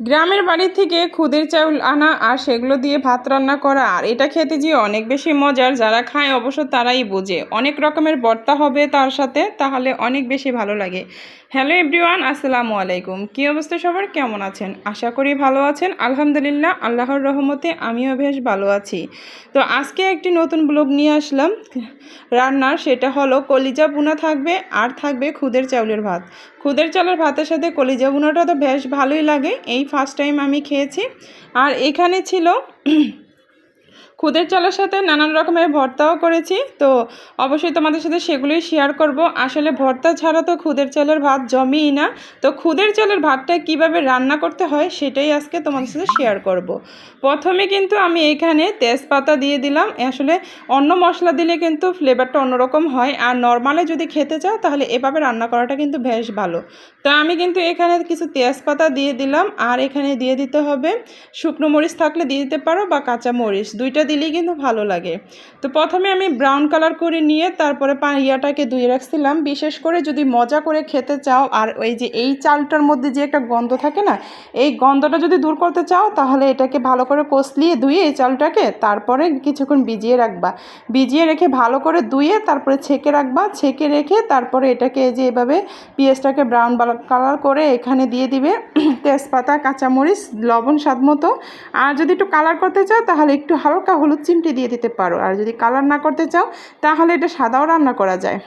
গ্রামের বাড়ি থেকে খুদের চাউল আনা আর সেগুলো দিয়ে ভাত রান্না করা, আর এটা খেতে যে অনেক বেশি মজার, যারা খায় অবশ্য তারাই বোঝে। অনেক রকমের বর্তা হবে তার সাথে, তাহলে অনেক বেশি ভালো লাগে। হ্যালো এভরিওয়ান, আসসালামু আলাইকুম। কী অবস্থা সবার? কেমন আছেন? আশা করি ভালো আছেন। আলহামদুলিল্লাহ, আল্লাহর রহমতে আমিও বেশ ভালো আছি। তো আজকে একটি নতুন ব্লগ নিয়ে আসলাম। রান্নার সেটা হলো কলিজা বুনা থাকবে আর থাকবে খুদের চাউলের ভাত। খুদের চালের ভাতের সাথে কলিজা বুনাটা তো বেশ ভালোই লাগে। এই ফার্স্ট টাইম আমি খেয়েছি। আর এখানে ছিল খুদের চালের সাথে নানান রকমের ভর্তাও করেছি। তো অবশ্যই তোমাদের সাথে সেগুলোই শেয়ার করব। আসলে ভর্তা ছাড়া তো খুদের চালের ভাত জমেই না। তো খুদের চালের ভাতটা কীভাবে রান্না করতে হয় সেটাই আজকে তোমাদের সাথে শেয়ার করব। প্রথমে কিন্তু আমি এখানে তেজপাতা দিয়ে দিলাম। আসলে অন্য মশলা দিলে কিন্তু ফ্লেভারটা অন্যরকম হয়। আর নর্মালে যদি খেতে চাও তাহলে এভাবে রান্না করাটা কিন্তু বেশ ভালো। তো আমি কিন্তু এখানে কিছু তেজপাতা দিয়ে দিলাম। আর এখানে দিয়ে দিতে হবে শুকনো মরিচ থাকলে দিয়ে দিতে পারো বা কাঁচা মরিচ। দুইটা দিলেই কিন্তু ভালো লাগে। তো প্রথমে আমি ব্রাউন কালার করে নিয়ে তারপরে ইয়াটাকে ধুয়ে রাখছিলাম। বিশেষ করে যদি মজা করে খেতে চাও, আর ওই যে এই চালটার মধ্যে যে একটা গন্ধ থাকে না, এই গন্ধটা যদি দূর করতে চাও, তাহলে এটাকে ভালো করে কষলিয়ে ধুয়ে এই চালটাকে তারপরে কিছুক্ষণ ভিজিয়ে রাখবা। ভিজিয়ে রেখে ভালো করে ধুয়ে তারপরে ছেঁকে রাখবা। ছেঁকে রেখে তারপরে এটাকে যে এভাবে পেঁয়াজটাকে ব্রাউন কালার করে এখানে দিয়ে দিবে। তেজপাতা, কাঁচামরিচ, লবণ, স্বাদ মতো। আর যদি একটু কালার করতে চাও, তাহলে একটু হালকা হলুদ চিমটি দিয়ে দিতে পারো। আর যদি কালার না করতে চাও, তাহলে এটা সাদাও রান্না করা যায়।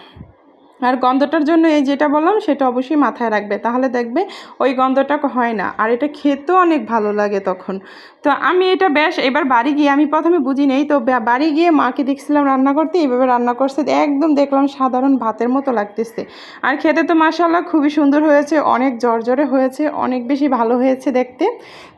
আর গন্ধটার জন্য এই যেটা বললাম, সেটা অবশ্যই মাথায় রাখবে। তাহলে দেখবে ওই গন্ধটা হয় না। আর এটা খেতেও অনেক ভালো লাগে তখন। তো আমি এটা বেশ, এবার বাড়ি গিয়ে, আমি প্রথমে বুঝি নেই, তো বাড়ি গিয়ে মাকে দেখছিলাম রান্না করতে এইভাবে রান্না করছে, একদম দেখলাম সাধারণ ভাতের মতো লাগতেছে। আর খেতে তো মাসাল্লাহ খুবই সুন্দর হয়েছে, অনেক জর্জরে হয়েছে, অনেক বেশি ভালো হয়েছে দেখতে।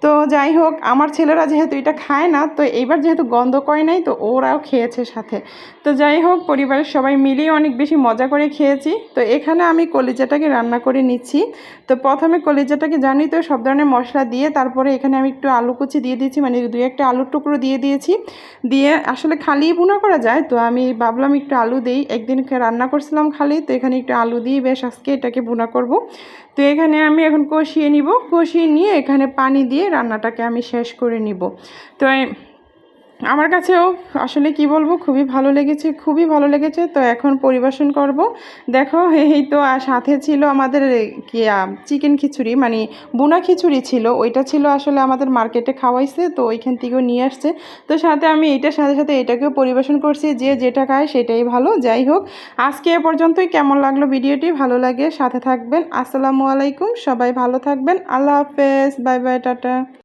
তো যাই হোক, আমার ছেলেরা যেহেতু এটা খায় না, তো এইবার যেহেতু গন্ধ করে নাই, তো ওরাও খেয়েছে সাথে। তো যাই হোক, পরিবারের সবাই মিলেই অনেক বেশি মজা করে খেয়েছি তো এখানে আমি কলিজাটাকে রান্না করে নিচ্ছি। তো প্রথমে কলিজাটাকে জানি তো সব ধরনের মশলা দিয়ে, তারপরে এখানে আমি একটু আলু কুচি দিয়ে দিয়েছি মানে দু একটা আলুর টুকরো দিয়ে দিয়েছি। দিয়ে আসলে খালি বুনা করা যায়, তো আমি ভাবলাম একটু আলু দিই। একদিন রান্না করছিলাম খালি, তো এখানে একটু আলু দিয়ে বেশ আজকে এটাকে বুনা করব। তো এখানে আমি এখন কষিয়ে নিব। কষিয়ে নিয়ে এখানে পানি দিয়ে রান্নাটাকে আমি শেষ করে নিব। তো আমার কাছেও আসলে কি বলব, খুবই ভালো লেগেছে, খুবই ভালো লেগেছে। তো এখন পরিবেশন করব। দেখো, এই তো আর সাথে ছিল আমাদের কি চিকেন খিচুড়ি মানে বোনা খিচুড়ি ছিল। ওইটা ছিল আসলে আমাদের মার্কেটে খাওয়াইছে, তো ওইখান থেকেও নিয়ে আসছে। তো সাথে আমি এইটার সাথে সাথে এটাকেও পরিবেশন করছি, যে যেটা খায় সেটাই ভালো। যাই হোক, আজকে এ পর্যন্তই। কেমন লাগল ভিডিওটি? ভালো লাগে, সাথে থাকবেন। আসসালামু আলাইকুম, সবাই ভালো থাকবেন। আল্লাহ হাফেজ। Bye bye, tata.